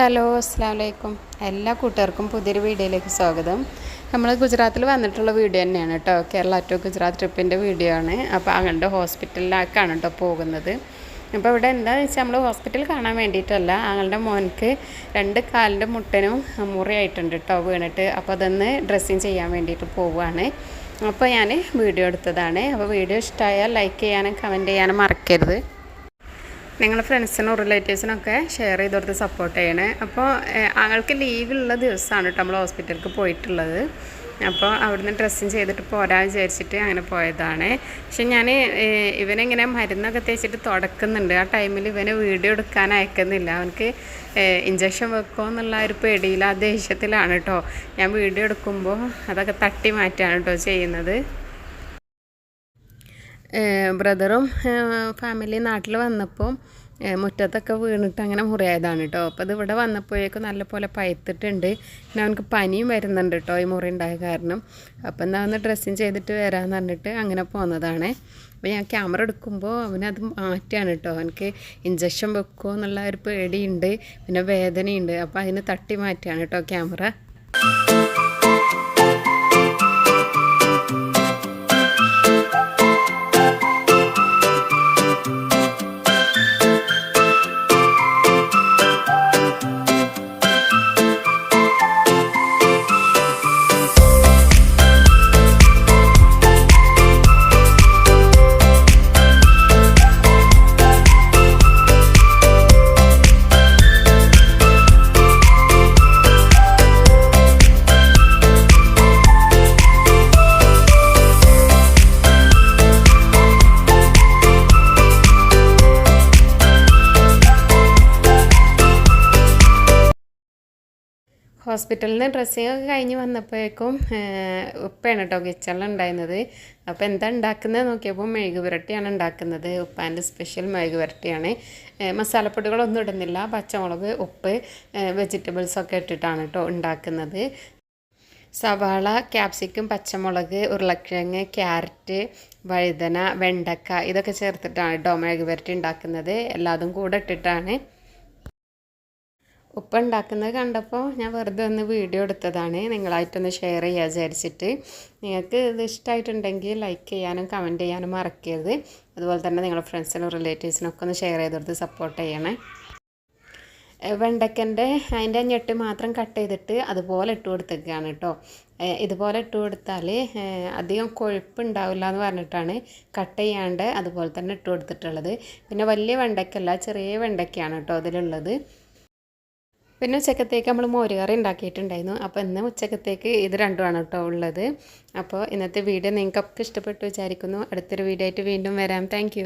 Hello അസ്സാം വലൈക്കും എല്ലാ കൂട്ടുകാർക്കും പുതിയൊരു വീഡിയോയിലേക്ക് സ്വാഗതം. നമ്മൾ ഗുജറാത്തിൽ വന്നിട്ടുള്ള വീഡിയോ തന്നെയാണ് കേട്ടോ. കേരള ടു ഗുജറാത്ത് ട്രിപ്പിന്റെ വീഡിയോ ആണ്. അപ്പോൾ അങ്ങോട്ട് ഹോസ്പിറ്റലിലേക്കാണ് കേട്ടോ പോകുന്നത്. അപ്പോൾ ഇവിടെ എന്താണെന്ന് വെച്ചാൽ നമ്മൾ ഹോസ്പിറ്റൽ കാണാൻ വേണ്ടിയിട്ടല്ല ഞങ്ങളുടെ മോൻക്ക് രണ്ട് കാലിന്റെ മുട്ടനും മുറിയായിട്ടുണ്ട് കേട്ടോ വീണിട്ട്. അപ്പോൾ അതൊന്ന് ഡ്രസ്സിങ് ചെയ്യാൻ വേണ്ടിയിട്ട് പോവുകയാണ് അപ്പോൾ ഞാൻ വീഡിയോ എടുത്തതാണ്. അപ്പോൾ വീഡിയോ ഇഷ്ടമായാൽ ലൈക്ക് ചെയ്യാനും കമന്റ് ചെയ്യാനും മറക്കരുത്. നിങ്ങളുടെ ഫ്രണ്ട്സിനും റിലേറ്റീവ്സിനൊക്കെ ഷെയർ ചെയ്ത് കൊടുത്ത് സപ്പോർട്ട് ചെയ്യണേ. അപ്പോൾ ആൾക്ക് ലീവുള്ള ദിവസമാണ് കേട്ടോ നമ്മൾ ഹോസ്പിറ്റലിലേക്ക് പോയിട്ടുള്ളത്. അപ്പോൾ അവിടുന്ന് ഡ്രസ്സിങ് ചെയ്തിട്ട് പോരാ വിചാരിച്ചിട്ട് അങ്ങനെ പോയതാണ്. പക്ഷെ ഞാൻ ഇവനെങ്ങനെ മരുന്നൊക്കെ തേച്ചിട്ട് തുടക്കുന്നുണ്ട്. ആ ടൈമിൽ ഇവനെ വീഡിയോ എടുക്കാൻ അയക്കുന്നില്ല. അവനക്ക് ഇഞ്ചക്ഷൻ വെക്കുമോ എന്നുള്ള ഒരു പേടിയിൽ ആ ദേഷ്യത്തിലാണ് കേട്ടോ ഞാൻ വീഡിയോ എടുക്കുമ്പോൾ അതൊക്കെ തട്ടി മാറ്റാണ് കേട്ടോ ചെയ്യുന്നത്. ബ്രദറും ഫാമിലി നാട്ടിൽ വന്നപ്പോൾ മുറ്റത്തൊക്കെ വീണിട്ട് അങ്ങനെ മുറിയായതാണ് കേട്ടോ അപ്പോൾ അത് ഇവിടെ വന്നപ്പോഴേക്കും നല്ലപോലെ പയത്തിട്ടുണ്ട് പിന്നെ അവനക്ക് പനിയും വരുന്നുണ്ട് കേട്ടോ ഈ മുറി ഉണ്ടായ കാരണം. അപ്പോൾ എന്നാൽ ഒന്ന് ഡ്രസ്സിങ് ചെയ്തിട്ട് വരാമെന്ന് പറഞ്ഞിട്ട് അങ്ങനെ പോകുന്നതാണ് അപ്പോൾ ഞാൻ ക്യാമറ എടുക്കുമ്പോൾ അവനത് മാറ്റിയാണ് കേട്ടോ അവനക്ക് ഇഞ്ചക്ഷൻ വെക്കുമോ എന്നുള്ള ഒരു പേടിയുണ്ട് പിന്നെ വേദനയുണ്ട്. അപ്പോൾ അതിന് തട്ടി മാറ്റിയാണ് കേട്ടോ ക്യാമറ ഹോസ്പിറ്റലിൽ നിന്ന് ഡ്രസ്സിങ് ഒക്കെ കഴിഞ്ഞ് വന്നപ്പോഴേക്കും ഉപ്പയാണ് കേട്ടോ കിച്ചണിൽ ഉണ്ടായിരുന്നത്. അപ്പോൾ എന്താ ഉണ്ടാക്കുന്നത് നോക്കിയപ്പോൾ മെഴുക് പുരട്ടിയാണ് ഉണ്ടാക്കുന്നത്. ഉപ്പാന്റെ സ്പെഷ്യൽ മെഴുക് പുരട്ടിയാണ്. മസാലപ്പൊടികളൊന്നും ഇടുന്നില്ല. പച്ചമുളക് ഉപ്പ് വെജിറ്റബിൾസൊക്കെ ഇട്ടിട്ടാണ് കേട്ടോ ഉണ്ടാക്കുന്നത്. സവാള ക്യാപ്സിക്കം പച്ചമുളക് ഉരുളക്കിഴങ്ങ് ക്യാരറ്റ് വഴുതന വെണ്ടക്ക ഇതൊക്കെ ചേർത്തിട്ടാണ് കേട്ടോ മെഴുക് പുരട്ടി ഉണ്ടാക്കുന്നത്. എല്ലാതും കൂടെ ഇട്ടിട്ടാണ് ഉപ്പ ഉണ്ടാക്കുന്നത് കണ്ടപ്പോൾ ഞാൻ വെറുതെ ഒന്ന് വീഡിയോ എടുത്തതാണ്. നിങ്ങളായിട്ടൊന്ന് ഷെയർ ചെയ്യാൻ വിചാരിച്ചിട്ട്. നിങ്ങൾക്ക് ഇത് ഇഷ്ടമായിട്ടുണ്ടെങ്കിൽ ലൈക്ക് ചെയ്യാനും കമന്റ് ചെയ്യാനും മറക്കരുത്. അതുപോലെ തന്നെ നിങ്ങളുടെ ഫ്രണ്ട്സിനും റിലേറ്റീവ്സിനൊക്കെ ഒന്ന് ഷെയർ ചെയ്ത് കൊടുത്ത് സപ്പോർട്ട് ചെയ്യണേ. വെണ്ടക്കന്റെ അതിന്റെ ഞെട്ട് മാത്രം കട്ട് ചെയ്തിട്ട് അതുപോലെ ഇട്ട് കൊടുത്തേക്കാണ് കേട്ടോ. ഇതുപോലെ ഇട്ട് കൊടുത്താൽ അധികം കൊഴുപ്പ് ഉണ്ടാവില്ല എന്ന് പറഞ്ഞിട്ടാണ് കട്ട് ചെയ്യാണ്ട് അതുപോലെ തന്നെ ഇട്ട് കൊടുത്തിട്ടുള്ളത്. പിന്നെ വലിയ വെണ്ടയ്ക്കല്ല ചെറിയ വെണ്ടയ്ക്കാണ് കേട്ടോ അതിലുള്ളത്. പിന്നെ ഉച്ചക്കത്തേക്ക് നമ്മൾ മോരുകറി ഉണ്ടാക്കിയിട്ടുണ്ടായിരുന്നു. അപ്പോൾ ഇന്ന് ഉച്ചക്കത്തേക്ക് ഇത് രണ്ടുമാണ് കേട്ടോ ഉള്ളത്. അപ്പോൾ ഇന്നത്തെ വീഡിയോ നിങ്ങൾക്കൊക്കെ ഇഷ്ടപ്പെട്ടു വിചാരിക്കുന്നു. അടുത്തൊരു വീഡിയോ ആയിട്ട് വീണ്ടും വരാം. താങ്ക്